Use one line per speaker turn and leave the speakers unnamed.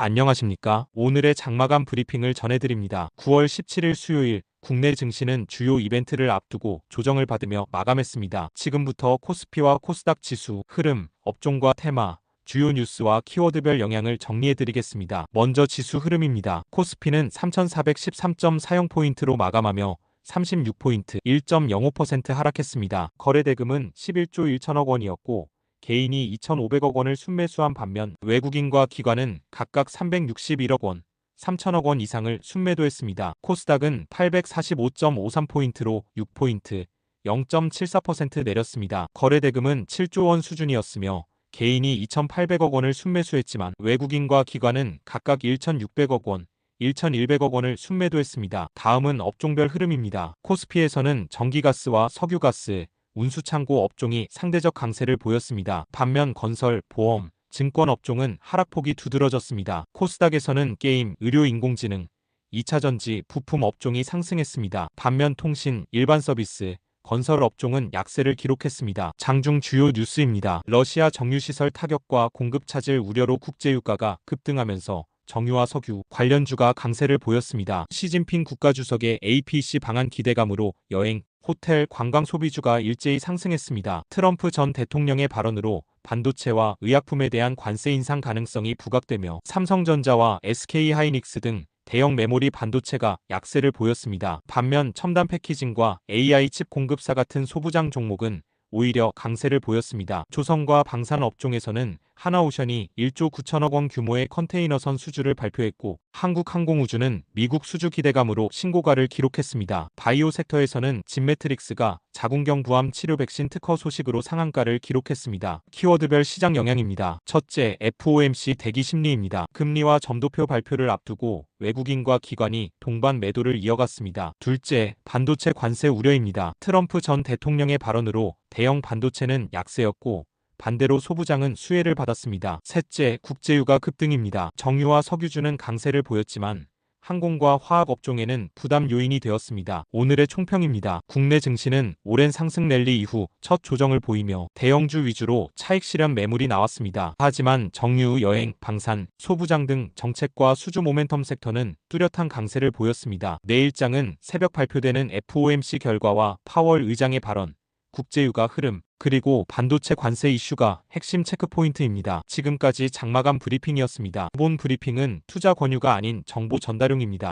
안녕하십니까. 오늘의 장마감 브리핑을 전해드립니다. 9월 17일 수요일 국내 증시는 주요 이벤트를 앞두고 조정을 받으며 마감했습니다. 지금부터 코스피와 코스닥 지수, 흐름, 업종과 테마, 주요 뉴스와 키워드별 영향을 정리해드리겠습니다. 먼저 지수 흐름입니다. 코스피는 3413.40포인트로 마감하며 36포인트 1.05% 하락했습니다. 거래대금은 11조 1천억 원이었고 개인이 2,500억 원을 순매수한 반면 외국인과 기관은 각각 361억 원, 3천억 원 이상을 순매도했습니다. 코스닥은 845.53포인트로 6포인트, 0.74% 내렸습니다. 거래대금은 7조 원 수준이었으며 개인이 2,800억 원을 순매수했지만 외국인과 기관은 각각 1,600억 원, 1,100억 원을 순매도했습니다. 다음은 업종별 흐름입니다. 코스피에서는 전기가스와 석유가스, 운수창고 업종이 상대적 강세를 보였습니다. 반면 건설, 보험, 증권 업종은 하락폭이 두드러졌습니다. 코스닥에서는 게임, 의료 인공지능, 2차전지, 부품 업종이 상승했습니다. 반면 통신, 일반 서비스, 건설 업종은 약세를 기록했습니다. 장중 주요 뉴스입니다. 러시아 정유시설 타격과 공급 차질 우려로 국제유가가 급등하면서 정유와 석유 관련주가 강세를 보였습니다. 시진핑 국가주석의 APC 방한 기대감으로 여행, 호텔, 관광 소비주가 일제히 상승했습니다. 트럼프 전 대통령의 발언으로 반도체와 의약품에 대한 관세 인상 가능성이 부각되며 삼성전자와 SK하이닉스 등 대형 메모리 반도체가 약세를 보였습니다. 반면 첨단 패키징과 AI 칩 공급사 같은 소부장 종목은 오히려 강세를 보였습니다. 조선과 방산 업종에서는 하나오션이 1조 9천억 원 규모의 컨테이너선 수주를 발표했고 한국항공우주는 미국 수주 기대감으로 신고가를 기록했습니다. 바이오 섹터에서는 진매트릭스가 자궁경 부암 치료 백신 특허 소식으로 상한가를 기록했습니다. 키워드별 시장 영향입니다. 첫째, FOMC 대기 심리입니다. 금리와 점도표 발표를 앞두고 외국인과 기관이 동반 매도를 이어갔습니다. 둘째, 반도체 관세 우려입니다. 트럼프 전 대통령의 발언으로 대형 반도체는 약세였고 반대로 소부장은 수혜를 받았습니다. 셋째, 국제유가 급등입니다. 정유와 석유주는 강세를 보였지만 항공과 화학 업종에는 부담 요인이 되었습니다. 오늘의 총평입니다. 국내 증시는 오랜 상승 랠리 이후 첫 조정을 보이며 대형주 위주로 차익 실현 매물이 나왔습니다. 하지만 정유, 여행, 방산, 소부장 등 정책과 수주 모멘텀 섹터는 뚜렷한 강세를 보였습니다. 내일장은 새벽 발표되는 FOMC 결과와 파월 의장의 발언, 국제유가 흐름, 그리고 반도체 관세 이슈가 핵심 체크포인트입니다. 지금까지 장마감 브리핑이었습니다. 이번 브리핑은 투자 권유가 아닌 정보 전달용입니다.